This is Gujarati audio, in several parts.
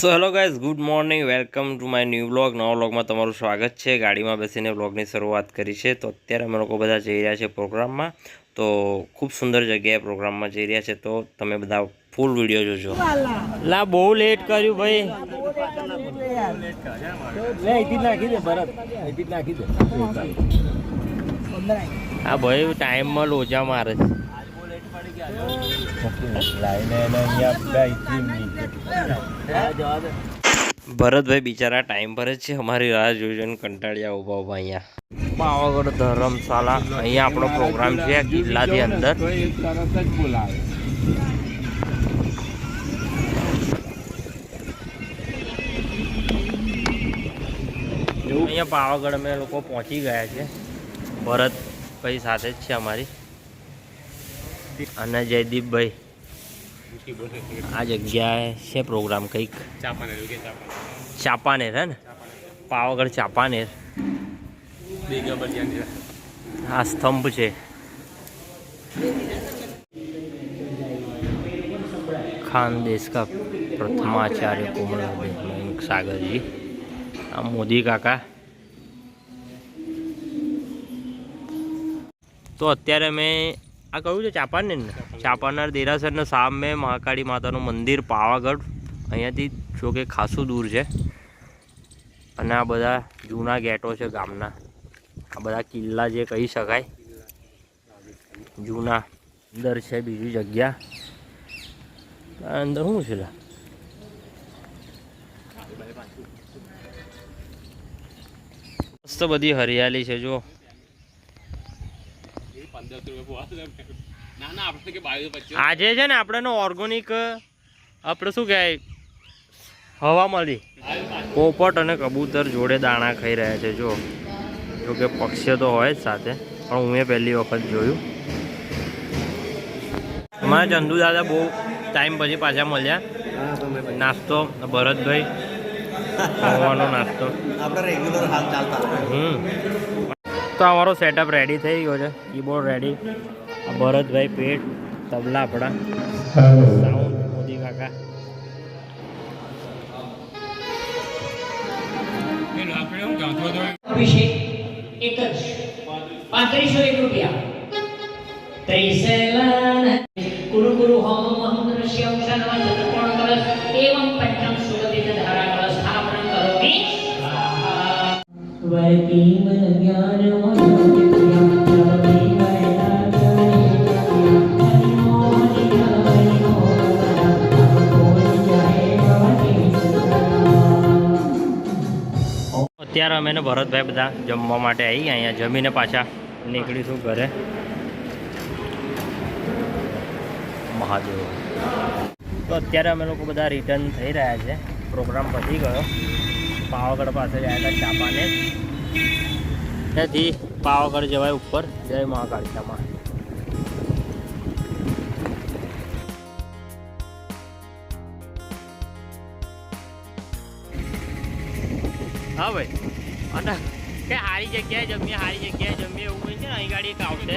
So hello guys good morning welcome to my new blog નવા બ્લોગમાં તમારું સ્વાગત છે. ગાડીમાં બેસીને બ્લોગની શરૂઆત કરી છે. તો અત્યારે અમે લોકો બધા જઈ રહ્યા છે પ્રોગ્રામમાં. તો ખૂબ સુંદર જગ્યાએ પ્રોગ્રામમાં જઈ રહ્યા છે. તો તમે બધા ફૂલ વીડિયો જોજો. લા બહુ લેટ કર્યું ભાઈ. હા ભાઈ ટાઈમમાં લોજા મારે છે. ભરતભાઈ બિચારા ટાઈમ પર જ છે અમારી રાહ જોઈ જોઈને કંટાળ્યા ઊભા ઊભા અહીંયા. પાવાગઢ ધર્મશાળા અહીંયા આપણો પ્રોગ્રામ છે કિલ્લાથી અંદર. અહીંયા પાવાગઢ અમે લોકો પહોંચી ગયા છે. ભરતભાઈ સાથે જ છે અમારી. અને જયદીપભાઈ આ જગ્યાએ છે પ્રોગ્રામ કંઈક? ચાપાનેર હે ને? પાવાગઢ ચાપાનેર. આ સ્તંભ છે. ખાનદેશ કા પ્રથમાચાર્ય મયંક સાગરજી. આ મોદી કાકા. તો અત્યારે મેં આ કયું છે? ચાપાનેર ને? ચાપાનેર દેરાસરના સામે મહાકાળી માતાનું મંદિર પાવાગઢ. અહીંયાથી જો કે ખાસું દૂર છે. અને આ બધા જૂના ગેટો છે ગામના. આ બધા કિલ્લા જે કહી શકાય. જૂના. અંદર છે બીજી જગ્યા. અંદર શું છે મસ્ત બધી હરિયાળી છે જો આજે છે ને આપણે ઓર્ગોનિક આપણે શું કહેવાય હવા મળી. પોપટ અને કબૂતર જોડે દાણા ખાઈ રહ્યા છે જો. જો કે પક્ષીઓ તો હોય જ સાથે પણ હું એ પહેલી વખત જોયું. અમારા ચંદુ દાદા બહુ ટાઈમ પછી પાછા મળ્યા. નાસ્તો ભરતભાઈ પૌવાનો નાસ્તો. આપણે રેગ્યુલર હાલ ચાલતા હમ. તો અમારો સેટઅપ રેડી થઈ ગયો છે. કીબોર્ડ રેડી ભરતભાઈ પેટ, તબલા આપણા. સાઉન્ડ મોદી કાકા. અભિષેક એક જ પાંત્રીસો એક રૂપિયા અત્યારે અમે ભરતભાઈ બધા જમવા માટે આવી ગયા, અહીંયા જમીને પાછા નીકળીશું ઘરે. મહાદેવ. તો અત્યારે અમે લોકો બધા રિટર્ન થઈ રહ્યા છે. પ્રોગ્રામ પતી ગયો. પાવાગઢ પાસે જાય ચાપાને ત્યાંથી પાવાગઢ જવાય ઉપર. જય મહાકાળિકામાં હા ભાઈ. અને કે સારી જગ્યાએ જમીએ સારી જગ્યાએ જમીએ એવું કંઈ છે ને, અહીં ગાડી એક આવશે.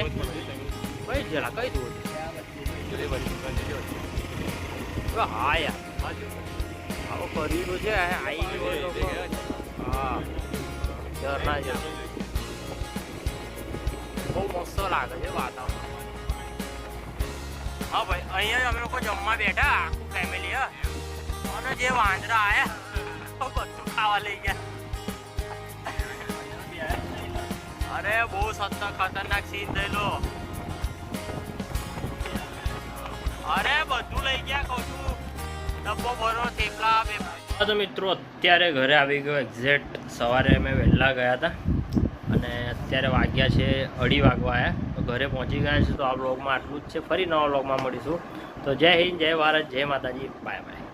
કઈ જરા કઈ દૂર હા યાર. આવો કર્યું છે લોકો હા. બહુ મસ્ત લાગે છે વાતાવરણ. હા ભાઈ, અહીંયા અમે લોકો જમવા બેઠા, આખું ફેમિલી હા. અને જે વાંદરા આયા બધું ખાવા લઈ ગયા. અરે, બહુ સત્તા ખતરનાક સીન થયેલો અરે, બધું લઈ ગયા, કહું છું. ડબ્બો ભરો, થેપલા તો મિત્રો, અત્યારે ઘરે આવી ગયો એક્ઝેક્ટ સવારે અમે વહેલા ગયા હતા. અને અત્યારે વાગ્યા છે અઢી વાગવા તો ઘરે પહોંચી ગયા છે, તો આ બ્લોગમાં આટલું જ છે. ફરી નવા બ્લોગમાં મળીશું. તો જય હિન્દ, જય ભારત, જય માતાજી. Bye bye